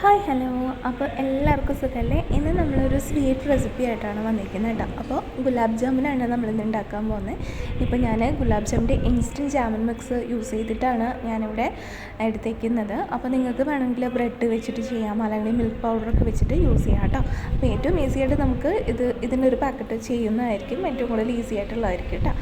Hi hello. അപ്പോൾ എല്ലാവർക്കും സുഖമല്ലേ? ഇന്ന് നമ്മളൊരു സ്വീറ്റ് റെസിപ്പി ആയിട്ടാണ് വന്നിരിക്കുന്നത് കേട്ടോ. അപ്പോൾ ഗുലാബ് ജാമുനാണ് നമ്മളിന്ന് ഉണ്ടാക്കാൻ പോകുന്നത്. ഇപ്പോൾ ഞാൻ ഗുലാബ് ജാമിന്റെ ഇൻസ്റ്റന്റ് ജാമുൻ മിക്സ് യൂസ് ചെയ്തിട്ടാണ് ഞാനിവിടെ എടുത്തേക്കുന്നത്. അപ്പോൾ നിങ്ങൾക്ക് വേണമെങ്കിൽ ബ്രെഡ് വെച്ചിട്ട് ചെയ്യാം. അല്ലെങ്കിൽ മിൽക്ക് പൗഡറൊക്കെ വെച്ചിട്ട് യൂസ് ചെയ്യാം കേട്ടോ. അപ്പോൾ ഏറ്റവും ഈസി ആയിട്ട് നമുക്ക് ഇത് ഇതിനൊരു പാക്കറ്റ് ചെയ്യുന്നതായിരിക്കും. ഏറ്റവും കൂടുതൽ ഈസി ആയിട്ടുള്ളതായിരിക്കും കേട്ടോ.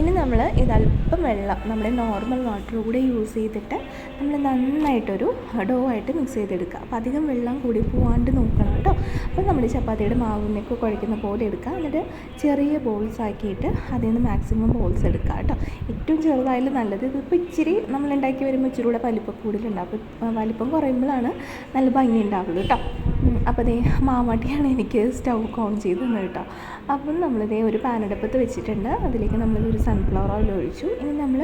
ഇനി നമ്മൾ ഇത് അല്പം വെള്ളം നമ്മുടെ നോർമൽ വാട്ടർ കൂടെ യൂസ് ചെയ്തിട്ട് നമ്മൾ നന്നായിട്ടൊരു ഡോ ആയിട്ട് മിക്സ് ചെയ്തെടുക്കുക. അപ്പോൾ അധികം വെള്ളം കൂടി പോവാണ്ട് നോക്കണം കേട്ടോ. അപ്പോൾ നമ്മൾ ചപ്പാത്തിയുടെ മാവിനൊക്കെ കുഴയ്ക്കുന്ന പോലെ എടുക്കുക എന്നിട്ട് ചെറിയ ബോൾസ് ആക്കിയിട്ട് അതിൽ നിന്ന് മാക്സിമം ബോൾസ് എടുക്കുക കേട്ടോ. ഏറ്റവും ചെറുതായാലും നല്ലത് ഇതിപ്പോൾ ഇച്ചിരി നമ്മൾ ഉണ്ടാക്കി വരുമ്പോൾ ഇച്ചിരി കൂടെ വലിപ്പം കൂടുതലുണ്ടാവും. അപ്പോൾ വലിപ്പം കുറയുമ്പോഴാണ് നല്ല ഭംഗി ഉണ്ടാവുള്ളൂ കേട്ടോ. അപ്പോൾ ദേ മാവാട്ടിയാണ് എനിക്ക് സ്റ്റൗ ഓൺ ചെയ്ത് തന്നത് കേട്ടോ. അപ്പം നമ്മളിതേ ഒരു പാനടപ്പത്ത് വെച്ചിട്ടുണ്ട്. അതിലേക്ക് നമ്മളൊരു സൺഫ്ലവർ ഓയിൽ ഒഴിച്ചു. ഇനി നമ്മൾ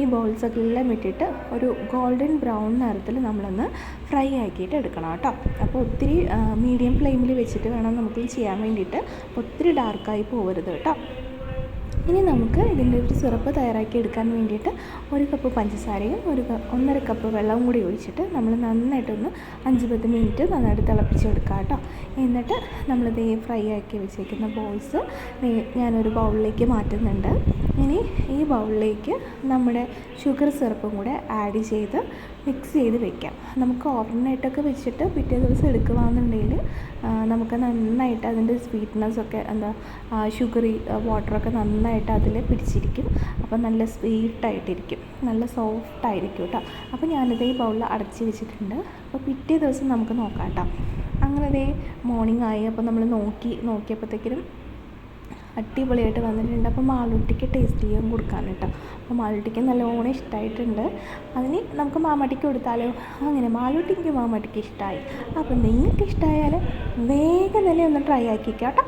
ഈ ബോൾസൊക്കെ എല്ലാം ഇട്ടിട്ട് ഒരു ഗോൾഡൻ ബ്രൗൺ നിറത്തിൽ നമ്മളൊന്ന് ഫ്രൈ ആക്കിയിട്ട് എടുക്കണം കേട്ടോ. അപ്പോൾ ഒത്തിരി മീഡിയം ഫ്ലെയിമിൽ വെച്ചിട്ട് വേണം നമുക്ക് ചെയ്യാൻ വേണ്ടിയിട്ട്. ഒത്തിരി ഡാർക്കായി പോകരുത് കേട്ടോ. ഇനി നമുക്ക് ഇതിന്റെ ഒരു സിറപ്പ് തയ്യാറാക്കി എടുക്കാൻ വേണ്ടിയിട്ട് ഒരു കപ്പ് പഞ്ചസാരയും ഒരു ഒന്നര കപ്പ് വെള്ളവും കൂടി ഒഴിച്ചിട്ട് നമ്മൾ നന്നായിട്ടൊന്ന് അഞ്ച് പത്ത് മിനിറ്റ് നന്നായിട്ട് തിളപ്പിച്ചെടുക്കുക കേട്ടോ. എന്നിട്ട് നമ്മളിത് ഫ്രൈ ആക്കി വെച്ചേക്കുന്ന ബോൾസ് ഞാനൊരു ബൗളിലേക്ക് മാറ്റുന്നുണ്ട്. ഇനി ഈ ബൗളിലേക്ക് നമ്മുടെ ഷുഗർ സിറപ്പും കൂടെ ആഡ് ചെയ്ത് മിക്സ് ചെയ്ത് വെക്കാം. നമുക്ക് ഓവർനൈറ്റൊക്കെ വെച്ചിട്ട് പിറ്റേ ദിവസം എടുക്കുകയാണെന്നുണ്ടെങ്കിൽ നമുക്ക് നന്നായിട്ട് അതിന്റെ സ്വീറ്റ്നെസ്സൊക്കെ എന്താ ഷുഗറി വാട്ടറൊക്കെ നന്നായിട്ട് അതിൽ പിടിച്ചിരിക്കും. അപ്പോൾ നല്ല സ്വീറ്റായിട്ടിരിക്കും നല്ല സോഫ്റ്റ് ആയിരിക്കും കേട്ടോ അപ്പോൾ ഞാനിത് ഈ ബൗളിൽ അടച്ച് വെച്ചിട്ടുണ്ട്. അപ്പോൾ പിറ്റേ ദിവസം നമുക്ക് നോക്കാം കേട്ടോ അങ്ങനെ ഇതേ മോർണിംഗ് ആയി. അപ്പോൾ നമ്മൾ നോക്കി നോക്കിയപ്പോഴത്തേക്കിനും അടിപൊളിയായിട്ട് വന്നിട്ടുണ്ട്. അപ്പോൾ മാളൂട്ടിക്ക് ടേസ്റ്റ് ചെയ്യാൻ കൊടുക്കാം കേട്ടോ അപ്പോൾ മാളൂട്ടിക്ക് നല്ലോണം ഇഷ്ടമായിട്ടുണ്ട് അതിന് നമുക്ക് മാമാട്ടിക്ക് കൊടുത്താലോ? അങ്ങനെ മാളൂട്ടിക്ക് മാമാട്ടിക്ക് ഇഷ്ടമായി അപ്പോൾ നിങ്ങൾക്ക് ഇഷ്ടമായാൽ വേഗം തന്നെ ഒന്ന് ട്രൈ ആക്കിക്കാം കേട്ടോ